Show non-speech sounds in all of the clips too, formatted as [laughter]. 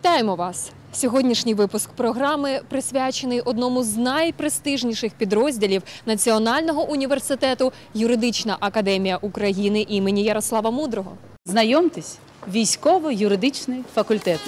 Вітаємо вас! Сьогоднішній випуск програми присвячений одному з найпрестижніших підрозділів Національного університету Юридична академія України імені Ярослава Мудрого. Знайомтесь, військово-юридичний факультет.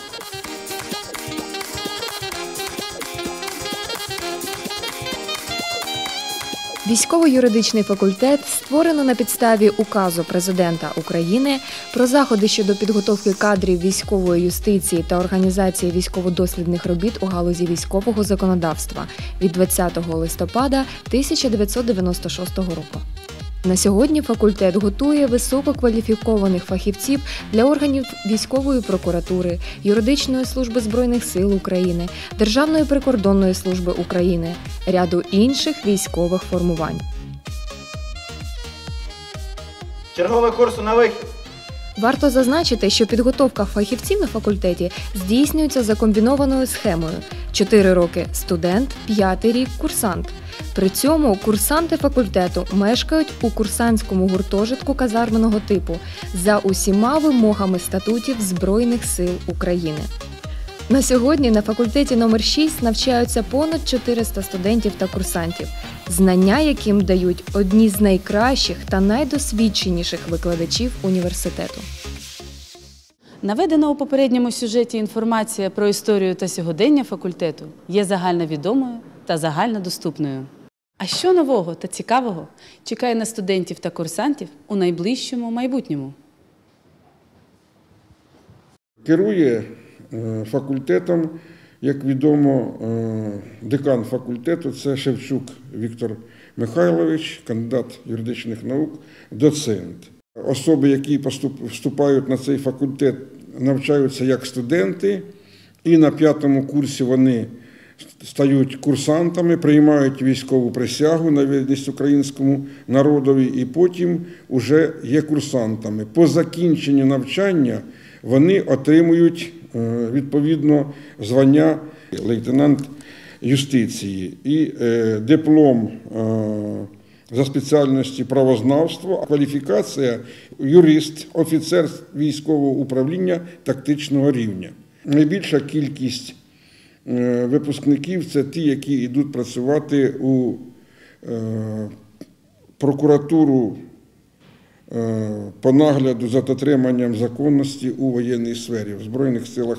Військово-юридичний факультет створено на підставі указу президента України про заходи щодо підготовки кадрів військової юстиції та організації військово-дослідних робіт у галузі військового законодавства від 20 листопада 1996 року. На сьогодні факультет готує висококваліфікованих фахівців для органів військової прокуратури, юридичної служби збройних сил України, Державної прикордонної служби України, ряду інших військових формувань. Черговий курс на вихід. Варто зазначити, що підготовка фахівців на факультеті здійснюється за комбінованою схемою: 4 роки студент, 5 рік курсант. При цьому курсанти факультету мешкають у курсантському гуртожитку казарменого типу за усіма вимогами статутів Збройних сил України. На сьогодні на факультеті номер 6 навчаються понад 400 студентів та курсантів, знання яким дають одні з найкращих та найдосвідченіших викладачів університету. Наведена у попередньому сюжеті інформація про історію та сьогодення факультету є загальновідомою та загальнодоступною. А що нового та цікавого чекає на студентів та курсантів у найближчому майбутньому? Керує е, факультетом, як відомо, е, декан факультету це Шевчук Віктор Михайлович, кандидат юридичних наук, доцент. Особи, які вступають на цей факультет, навчаються як студенти, і на п'ятому курсі вони стають курсантами, приймають військову присягу на вірність українському народові, і потім вже є курсантами. По закінченню навчання вони отримують е, відповідно звання лейтенант юстиції і е, диплом. е, за спеціальності правознавство, кваліфікація юрист, офіцер військового управління тактичного рівня. Найбільша кількість випускників це ті, які йдуть працювати у е, прокуратуру е, по нагляду за дотриманням законності у воєнній сфері в Збройних силах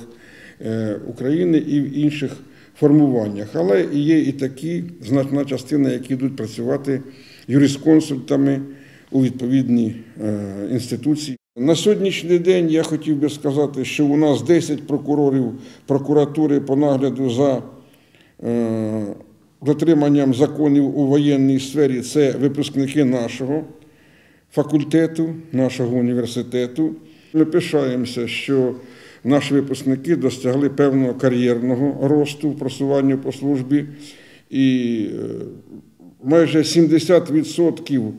е, України і в інших формуваннях. Але є і такі значна частина, які йдуть працювати юрисконсультами у відповідні е, інституції. На сьогоднішній день я хотів би сказати, що у нас 10 прокурорів прокуратури по нагляду за е, дотриманням законів у воєнній сфері це випускники нашого факультету, нашого університету. Ми пишаємося, що наші випускники досягли певного кар'єрного росту в просуванні по службі, і е, майже 70%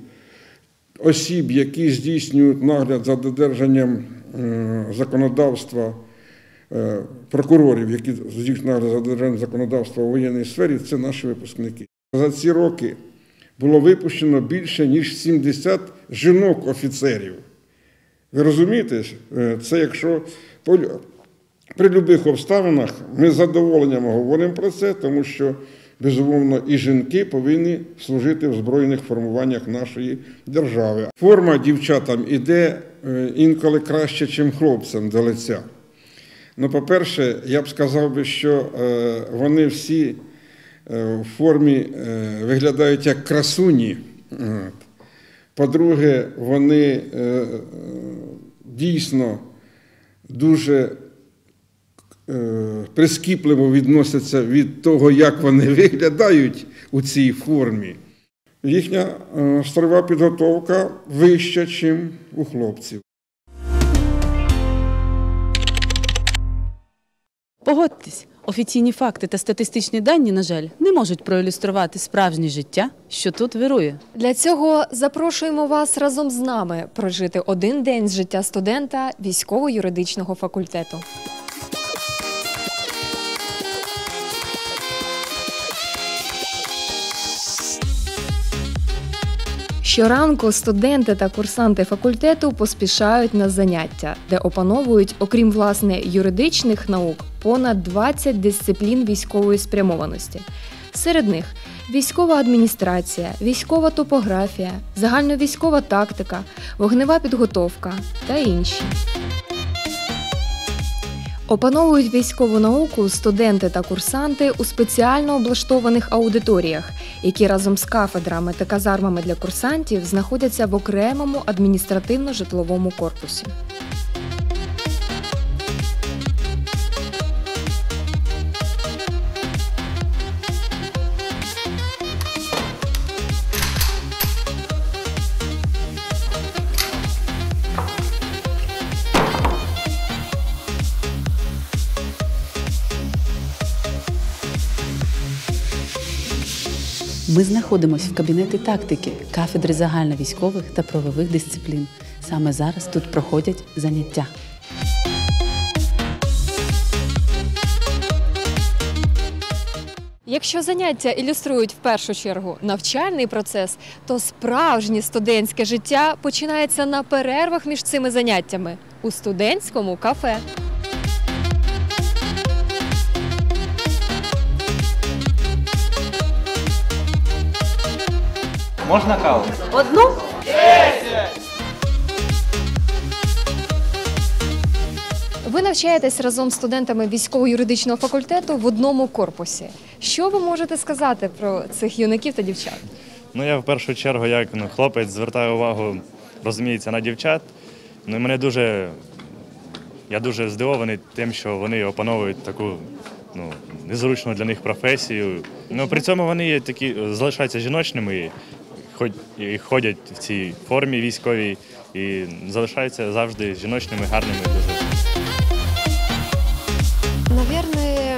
осіб, які здійснюють нагляд за додержанням е, законодавства е, прокурорів, які здійснюють нагляд за додержанням законодавства у воєнній сфері, це наші випускники. За ці роки було випущено більше ніж 70 жінок-офіцерів. Ви розумієте, Е, це якщо при будь-яких обставинах ми з задоволенням говоримо про це, тому що безумовно і жінки повинні служити в збройних формуваннях нашої держави. Форма дівчатам іде е, інколи краще, ніж хлопцям до лиця. Ну, по-перше, я б сказав би, що е, вони всі е, в формі виглядають як красуні. По-друге, вони дійсно дуже прискіпливо відносяться від того, як вони [laughs] виглядають у цій формі. Їхня е, строєва підготовка вища, ніж у хлопців. Погодьтесь, офіційні факти та статистичні дані, на жаль, не можуть проілюструвати справжнє життя, що тут вирує. Для цього запрошуємо вас разом з нами прожити один день з життя студента військово-юридичного факультету. Щоранку студенти та курсанти факультету поспішають на заняття, де опановують, окрім власне юридичних наук, понад 20 дисциплін військової спрямованості. Серед них військова адміністрація, військова топографія, загальновійськова тактика, вогнева підготовка та інші. Опановують військову науку студенти та курсанти у спеціально облаштованих аудиторіях, які разом з кафедрами та казармами для курсантів знаходяться в окремому адміністративно-житловому корпусі. Ми знаходимося в кабінеті тактики кафедри загальновійськових та правових дисциплін. Саме зараз тут проходять заняття. Якщо заняття ілюструють в першу чергу навчальний процес, то справжнє студентське життя починається на перервах між цими заняттями у студентському кафе. Можна каву? Ви навчаєтесь разом з студентами військово-юридичного факультету в одному корпусі. Що ви можете сказати про цих юнаків та дівчат? Ну, я в першу чергу, як ну, хлопець, звертаю увагу, розуміється, на дівчат. Ну, і мене дуже, я дуже здивований тим, що вони опановують таку ну, незручну для них професію. Ну, при цьому вони такі, залишаються жіночними і, ход- і ходять в цій формі військовій і залишаються завжди жіночними, гарними. Дуже. Наверное,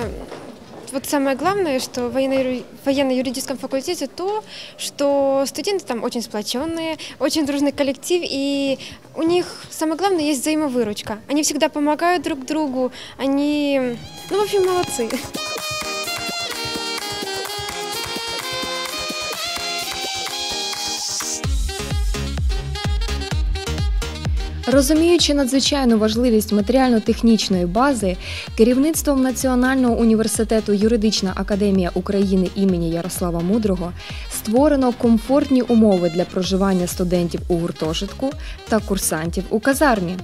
вот самое главное, что в военно- военно-юридическом факультете то, что студенты там очень сплоченные, очень дружный коллектив, и у них самое главное есть взаимовыручка. Они всегда помогают друг другу, они, ну, в общем, молодцы. Розуміючи надзвичайну важливість матеріально-технічної бази, керівництвом Національного університету Юридична академія України імені Ярослава Мудрого створено комфортні умови для проживання студентів у гуртожитку та курсантів у казармі.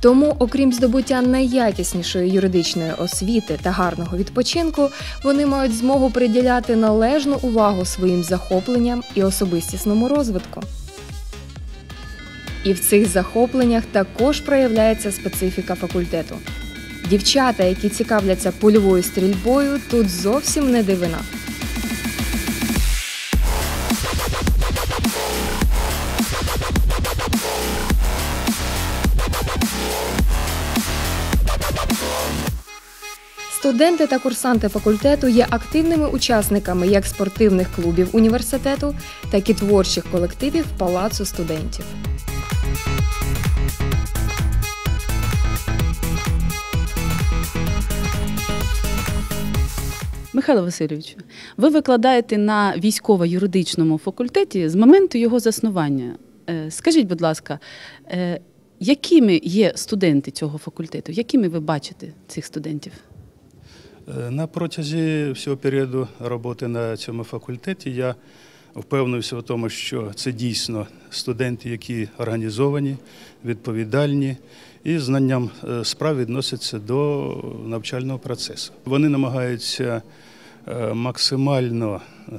Тому, окрім здобуття найякіснішої юридичної освіти та гарного відпочинку, вони мають змогу приділяти належну увагу своїм захопленням і особистісному розвитку. І в цих захопленнях також проявляється специфіка факультету. Дівчата, які цікавляться польовою стрільбою, тут зовсім не дивина. Студенти та курсанти факультету є активними учасниками як спортивних клубів університету, так і творчих колективів палацу студентів. Михайло Васильовичу, ви викладаєте на військово-юридичному факультеті з моменту його заснування. Е, Скажіть, будь ласка, е, якими є студенти цього факультету? Якими ви бачите цих студентів? Е, На протязі всього періоду роботи на цьому факультеті я впевнився в тому, що це дійсно студенти, які організовані, відповідальні і знанням е, справ відносяться до навчального процесу. Вони намагаються е, максимально е,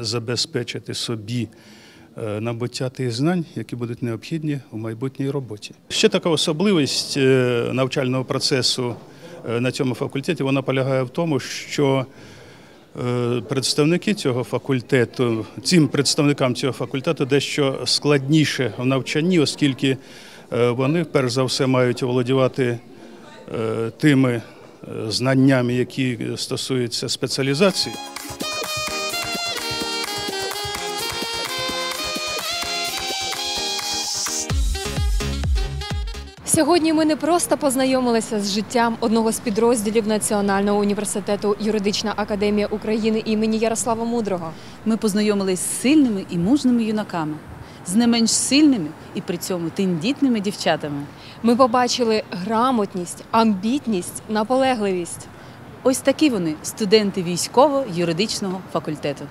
забезпечити собі набуття тих знань, які будуть необхідні у майбутній роботі. Ще така особливість навчального процесу на цьому факультеті вона полягає в тому, що представники цього факультету, цим представникам цього факультету дещо складніше в навчанні, оскільки вони перш за все мають володівати е, тими е, знаннями, які стосуються спеціалізації. Сьогодні ми не просто познайомилися з життям одного з підрозділів Національного університету Юридична академія України імені Ярослава Мудрого. Ми познайомились з сильними і мужними юнаками, з не менш сильними і при цьому тендітними дівчатами. Ми побачили грамотність, амбітність, наполегливість. Ось такі вони, студенти військово-юридичного факультету.